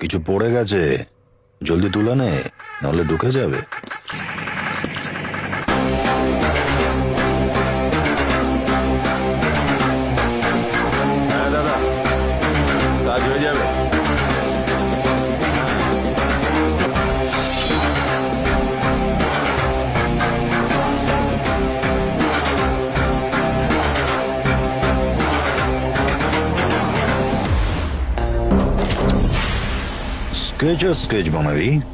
কিছু পড়ে গেছে। জলদি তুলে নে নাহলে ঢুকে যাবে। হ্যাঁ দাদা। কাজ হয়ে যাবে। Good, just good, mon.